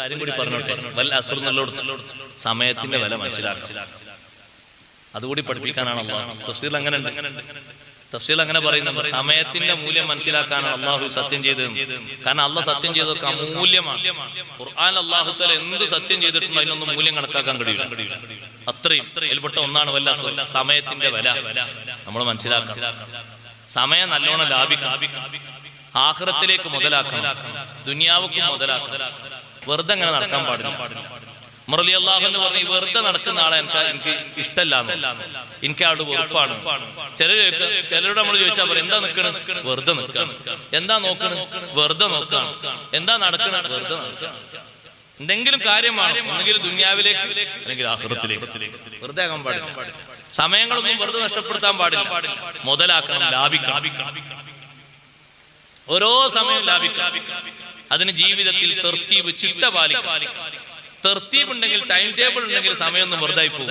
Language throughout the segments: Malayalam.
കാര്യം കൂടി പറഞ്ഞോട്ടെ. വല്ല അസുർ സമയത്തിന്റെ വില മനസ്സിലാക്കണം. അതുകൂടി പഠിപ്പിക്കാനാണ് തഫ്സീൽ അങ്ങനെ ഉണ്ട് തഫ്സീൽ അങ്ങനെ പറയുന്നുണ്ട്. സമയത്തിന്റെ മൂല്യം മനസ്സിലാക്കാനാണ് അള്ളാഹു സത്യം ചെയ്തത്. കാരണം അള്ളാഹ് സത്യം ചെയ്തതൊക്കെ അമൂല്യമാണ്. ഖുർആൻ അള്ളാഹു തല എന്ത് സത്യം ചെയ്തിട്ടുണ്ടോ അതിനൊന്നും മൂല്യം കണക്കാക്കാൻ കഴിയില്ല. അത്രയും അതിൽപ്പെട്ട ഒന്നാണ് വല്ല സമയത്തിന്റെ വില നമ്മൾ മനസ്സിലാക്കണം. സമയം നല്ലോണം ലാഭിക്കാം ആഹ്റത്തിലേക്ക് മുതലാക്കണം. ദുനിയാവുക്കും മുതലാക്കണം. വെറുതെ അങ്ങനെ നടക്കാൻ പാടില്ല. മുറലി അള്ളാഹു എന്ന് പറഞ്ഞു വെറുതെ നടക്കുന്ന ആളെ എനിക്ക് എനിക്ക് ഇഷ്ടമല്ല എനിക്ക് ആട് വെറുപ്പാണ്. ചില ചിലരോട് നമ്മൾ ചോദിച്ചാൽ പറയും എന്താ നിൽക്കണം വെറുതെ നിൽക്കണം എന്താ നോക്കണം? വെറുതെ നോക്കണം. എന്താ നടക്കണം? വെറുതെ നടക്കണം. എന്തെങ്കിലും കാര്യമാണ്. ഒന്നെങ്കിൽ ദുന്യാവിലേക്ക് അല്ലെങ്കിൽ വെറുതെ ആകാൻ പാടില്ല. സമയങ്ങളൊന്നും വെറുതെ നഷ്ടപ്പെടുത്താൻ പാടില്ല. മുതലാക്കണം ലാഭിക്കണം. ഓരോ സമയം ലാഭിക്കാം. അതിന് ജീവിതത്തിൽ തെർത്തീവ് ചിട്ട പാലിക്കാം. തെർത്തീവ് ഉണ്ടെങ്കിൽ ടൈം ടേബിൾ ഉണ്ടെങ്കിൽ സമയമൊന്നും വെറുതെ പോകും.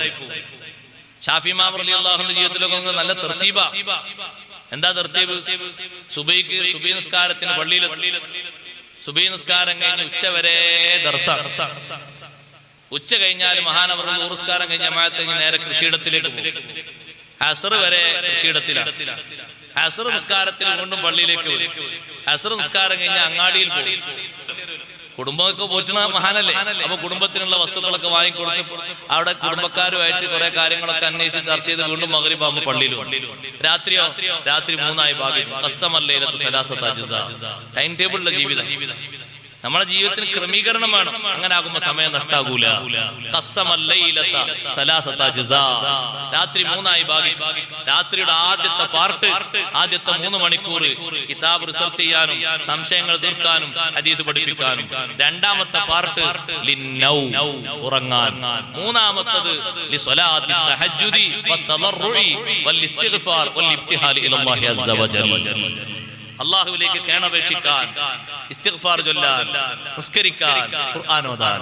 ഷാഫി മാമർലി അള്ളാഹുന്റെ ജീവിതത്തിലൊക്കെ നല്ല തെർത്തീബ. എന്താ തെർത്തീബ്? സുബൈക്ക് സുബൈ നിസ്കാരത്തിന് പള്ളിയിൽ സുബൈ നിസ്കാരം കഴിഞ്ഞ് ഉച്ച വരെ ദർസ. ഉച്ച കഴിഞ്ഞാൽ മഹാനവർ നൂറുസ്കാരം കഴിഞ്ഞ മഴത്ത് കഴിഞ്ഞ് നേരെ കൃഷിയിടത്തിലേക്ക് പോകും. അസർ വരെ കൃഷിയിടത്തിലാണ്. അസർ നിസ്കാരത്തിന് വീണ്ടും പള്ളിയിലേക്ക് വരും. അസർ നിസ്കാരം കഴിഞ്ഞ അങ്ങാടിയിൽ പോകും. കുടുംബമൊക്കെ പോറ്റുന്ന മഹാനല്ലേ? അപ്പൊ കുടുംബത്തിനുള്ള വസ്തുക്കളൊക്കെ വാങ്ങിക്കൊടുത്ത് അവിടെ കുടുംബക്കാരുമായിട്ട് കുറെ കാര്യങ്ങളൊക്കെ അന്വേഷിച്ച് ചർച്ച ചെയ്ത് വീണ്ടും മകരിപ്പാകുമ്പോ പള്ളിയിൽ. രാത്രിയോ? രാത്രി മൂന്നായി ഭാഗം ടൈം ടേബിളിലെ ജീവിതം. നമ്മുടെ ജീവിതത്തിന് ക്രമീകരണം അങ്ങനെ ആകുമ്പോ സമയം നഷ്ടാകൂല. രാത്രി മൂന്നായി ഭാഗി. രാത്രിയുടെ ആദ്യത്തെ പാർട്ട് ആദ്യത്തെ മൂന്ന് മണിക്കൂർ കിതാബ് റിസർച്ച് ചെയ്യാനും സംശയങ്ങൾ തീർക്കാനും അതീത് പഠിപ്പിക്കാനും. രണ്ടാമത്തെ പാർട്ട് ഉറങ്ങാൻ. മൂന്നാമത്തത് അള്ളാഹുവിലേക്ക് കേണപേക്ഷിക്കാൻ ഇസ്തിഗ്ഫാർ ചൊല്ലാൻ നിസ്കരിക്കാൻ ഖുർആൻ ഓതാൻ.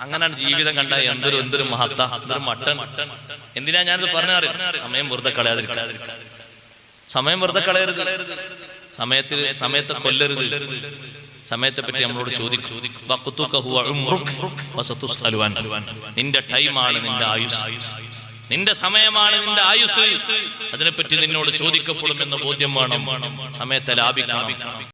അങ്ങനെയാണ് ജീവിതം കണ്ട എന്തൊരു എന്തൊരു മഹത്ത എന്തൊരു മട്ടൻ. എന്തിനാ ഞാനിത് പറഞ്ഞറിയാം സമയം വെറുതെ കളയാതിരിക്കാൻ സമയം വെറുതെ കളയരുത്. സമയത്തിൽ സമയത്തെ കൊല്ലരുത്. സമയത്തെ പറ്റി നമ്മളോട് ചോദിക്കും. നിന്റെ ടൈമാണ് നിന്റെ ആയുസ്. നിന്റെ സമയമാണ് നിന്റെ ആയുസ്. അതിനെപ്പറ്റി നിന്നോട് ചോദിക്കപ്പെടുമെന്ന ബോധ്യം വേണം. സമയത്തെ ലാഭിക്കണം.